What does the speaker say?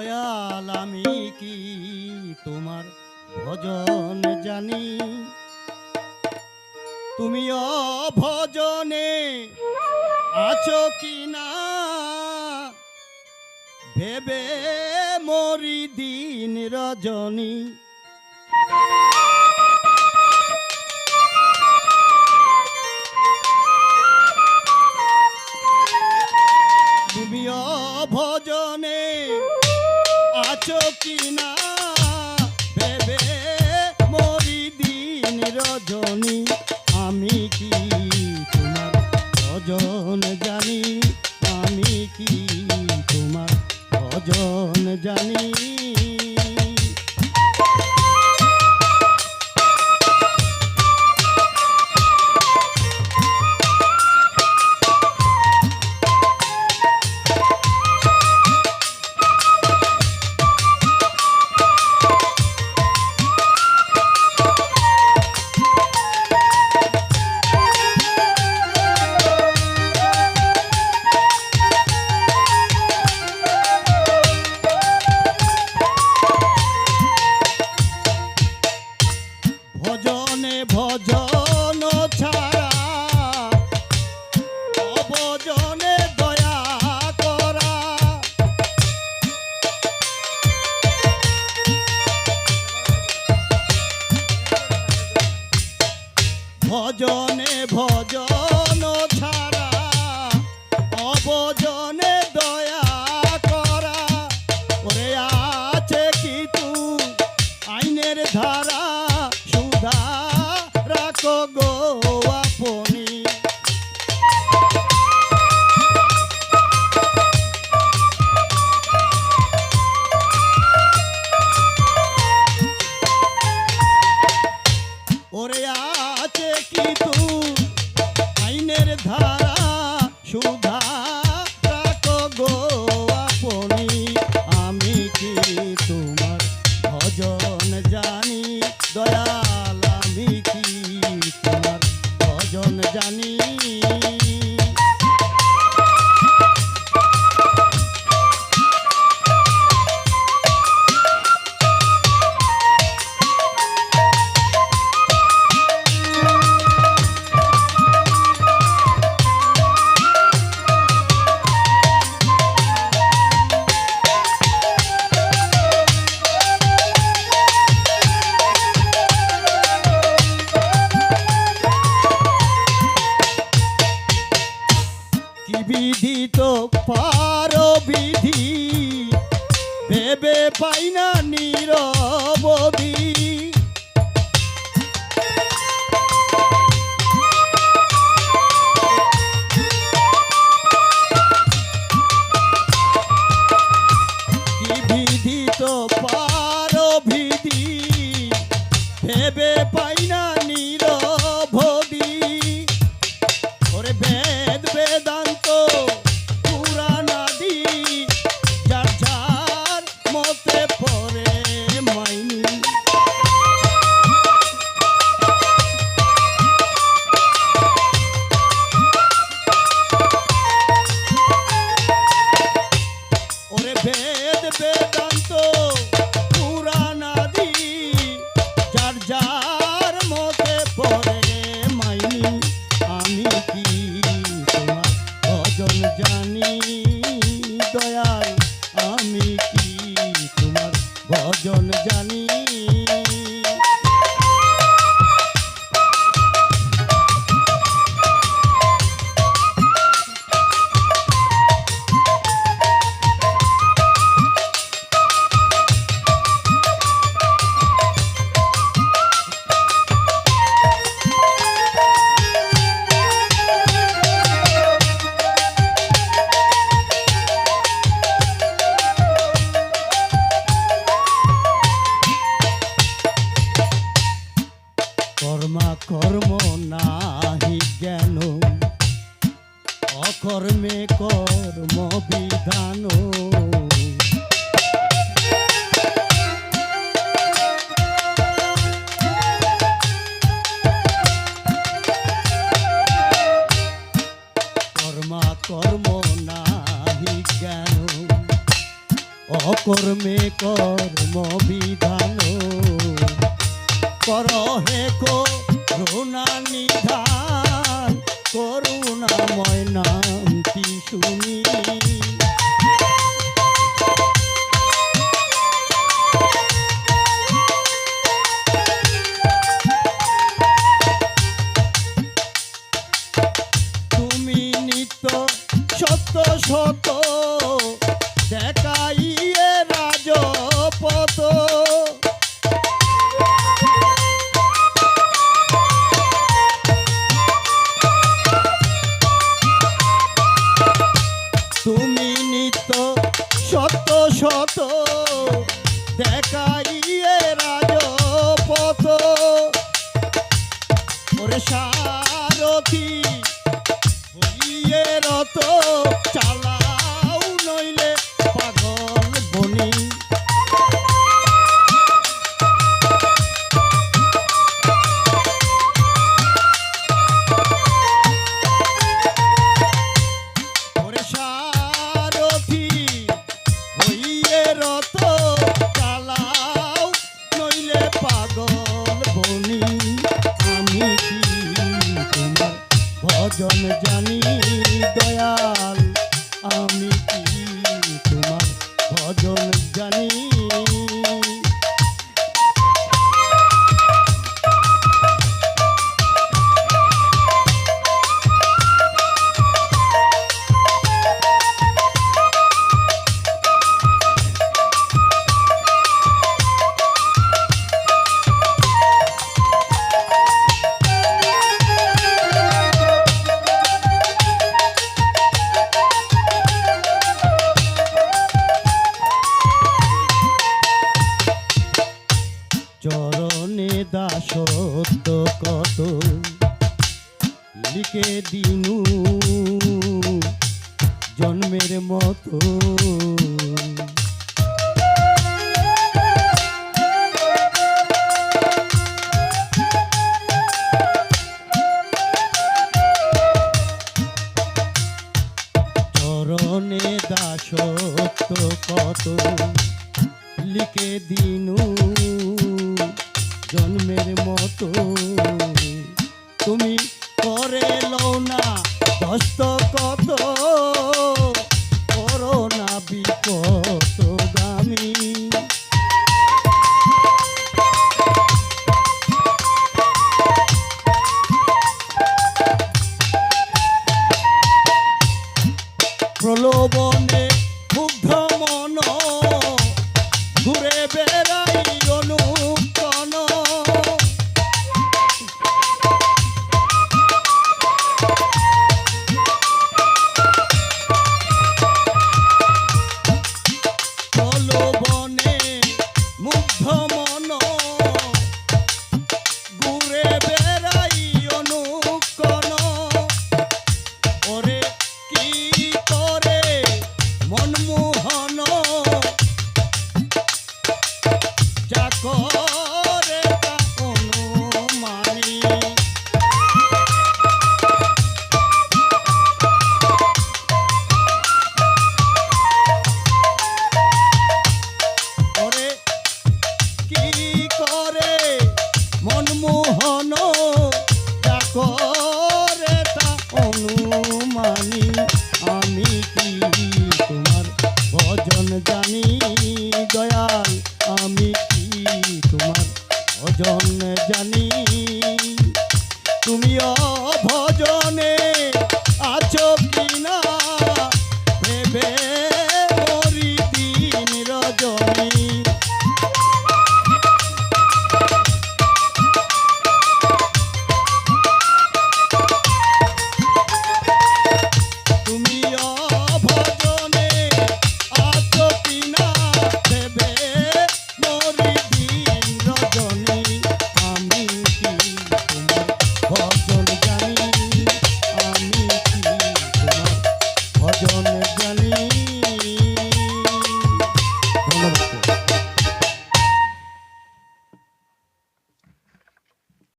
দয়াল, আমি কি তোমার ভজন জানি? তুমি ভজনে আছো কি না ভেবে মরি দিন রজনী। আছো ধারা সুধা রাখো গো আপনি। ওরে আছে কি তুই আইনের ধারা সুধা দয়াল আমি কি তোমার ভজন জানি? কর্মা কর্ম নাহি জ্ঞান অকর্মে কর্ম বিধান। কর্মে কর্ম বিধান। করো হে করুণা নিধান করুণাময় নাম কি শুনি? আমি চরণে দাসত্ব কত? লিখে দিনু জন্মের মতো। চরণে দাসত্ব কত? লিখে দিনু মতো no. মানি